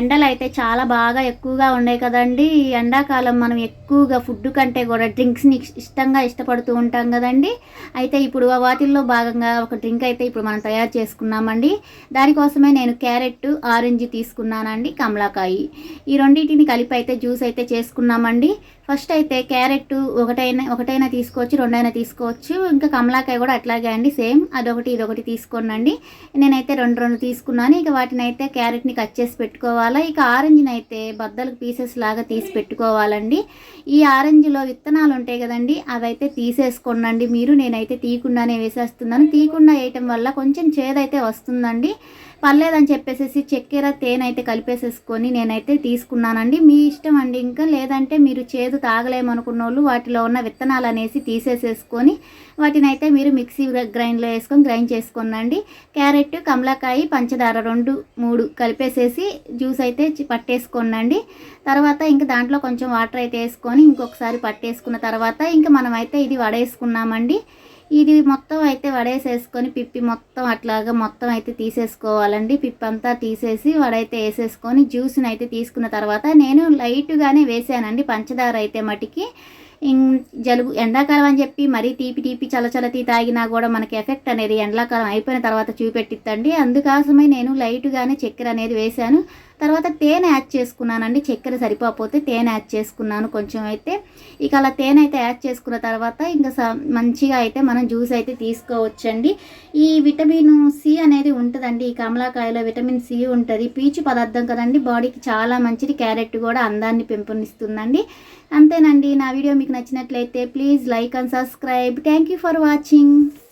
ఎండలు అయితే చాలా బాగా ఎక్కువగా ఉన్నాయి కదండి. ఈ ఎండాకాలం మనం ఎక్కువగా ఫుడ్ కంటే కూడా డ్రింక్స్ని ఇష్టంగా ఇష్టపడుతూ ఉంటాం కదండి. అయితే ఇప్పుడు వాటిల్లో భాగంగా ఒక డ్రింక్ అయితే ఇప్పుడు మనం తయారు చేసుకున్నామండి. దానికోసమే నేను క్యారెట్ ఆరెంజ్ తీసుకున్నానండి కమలాకాయ. ఈ రెండింటిని కలిపి అయితే జ్యూస్ అయితే చేసుకున్నామండి. ఫస్ట్ అయితే క్యారెట్ ఒకటైనా ఒకటైనా తీసుకోవచ్చు రెండైనా తీసుకోవచ్చు. ఇంకా కమలాకాయ కూడా అట్లాగే అండి సేమ్. అదొకటి ఇదొకటి తీసుకోనండి. నేనైతే రెండు రెండు తీసుకున్నాను. ఇక వాటిని అయితే క్యారెట్ని కట్ చేసి పెట్టుకోవాలి ఇక ఆరెంజ్ని అయితే బద్దలకు పీసెస్ లాగా తీసి పెట్టుకోవాలండి. ఈ ఆరెంజ్లో విత్తనాలు ఉంటాయి కదండి అవైతే తీసేసుకోండి మీరు నేనైతే తీయకుండానే వేసేస్తున్నాను. తీయకుండా వేయటం వల్ల కొంచెం చేదైతే వస్తుందండి. పర్లేదని చెప్పేసి చక్కెర తేనె అయితే కలిపేసేసుకొని నేనైతే తీసుకున్నానండి. మీ ఇష్టం అండి ఇంకా. లేదంటే మీరు చేదు తాగలేమనుకున్న వాళ్ళు వాటిలో ఉన్న విత్తనాలు అనేసి తీసేసేసుకొని వాటిని అయితే మీరు మిక్సీ గ్రైండ్లో వేసుకొని గ్రైండ్ చేసుకోనండి. క్యారెట్ కమలాకాయ పంచదార రెండు మూడు కలిపేసేసి జ్యూస్ అయితే పట్టేసుకోనండి. తర్వాత ఇంకా దాంట్లో కొంచెం వాటర్ అయితే వేసుకొని ఇంకొకసారి పట్టేసుకున్న తర్వాత ఇంకా మనమైతే ఇది వడేసుకున్నామండి. ఇది మొత్తం అయితే వడేసేసుకొని పిప్పి మొత్తం అట్లాగా మొత్తం అయితే తీసేసుకోవాలండి. పిప్పి అంతా తీసేసి వడైతే వేసేసుకొని జ్యూస్ని అయితే తీసుకున్న తర్వాత నేను లైట్గానే వేసానండి పంచదార అయితే మటికి. ఇం- జలుబు ఎండాకాలం అని చెప్పి మరీ తీపి తీపి చలచలతి తాగినా కూడా మనకి ఎఫెక్ట్ అనేది ఎండాకాలం అయిపోయిన తర్వాత చూపెట్టిద్దండి. అందుకోసమే నేను లైట్గానే చక్కెర అనేది వేశాను. తర్వాత తేనె యాడ్ చేసుకున్నానండి. చక్కెర సరిపోకపోతే తేనె యాడ్ చేసుకున్నాను కొంచెం అయితే. ఇక అలా తేనె అయితే యాడ్ చేసుకున్న తర్వాత ఇంకా స- మంచిగా అయితే మనం జ్యూస్ అయితే తీసుకోవచ్చండి. ఈ విటమిన్ సి అనేది ఉంటుందండి. ఈ కమలాకాయలో విటమిన్ సి ఉంటుంది. పీచు పదార్థం కదండి. బాడీకి చాలా మంచిది. క్యారెట్ కూడా అందాన్ని పెంపొందిస్తుందండి. అంతేనండి. నా వీడియో మీకు నచ్చినట్లయితే please like and subscribe. Thank you for watching.